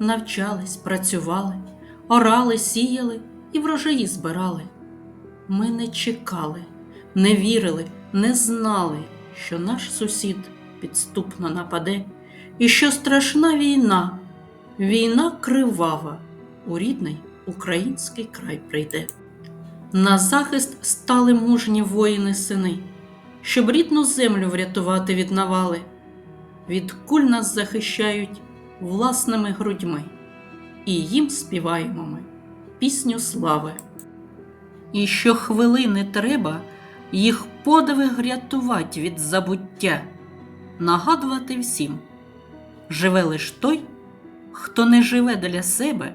навчались, працювали, орали, сіяли і врожаї збирали. Ми не чекали, не вірили, не знали, що наш сусід підступно нападе, і що страшна війна, війна кривава у рідний український край прийде. На захист стали мужні воїни сини, щоб рідну землю врятувати від навали. Від куль нас захищають власними грудьми, і їм співаємо ми пісню слави. І щохвилини треба їх подвиг рятувати від забуття, нагадувати всім, живе лиш той, хто не живе для себе,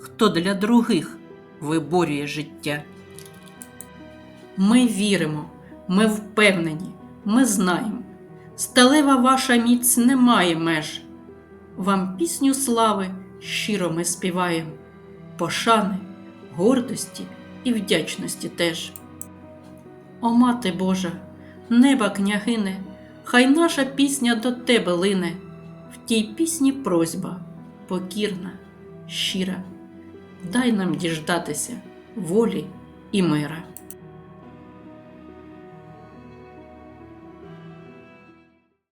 хто для других виборює життя. Ми віримо, ми впевнені, ми знаємо, сталева ваша міць не має меж. Вам пісню слави щиро ми співаємо, пошани, гордості і вдячності теж. О, мати Божа, неба княгине, хай наша пісня до тебе лине, в тій пісні просьба, покірна, щира, дай нам діждатися волі і мира.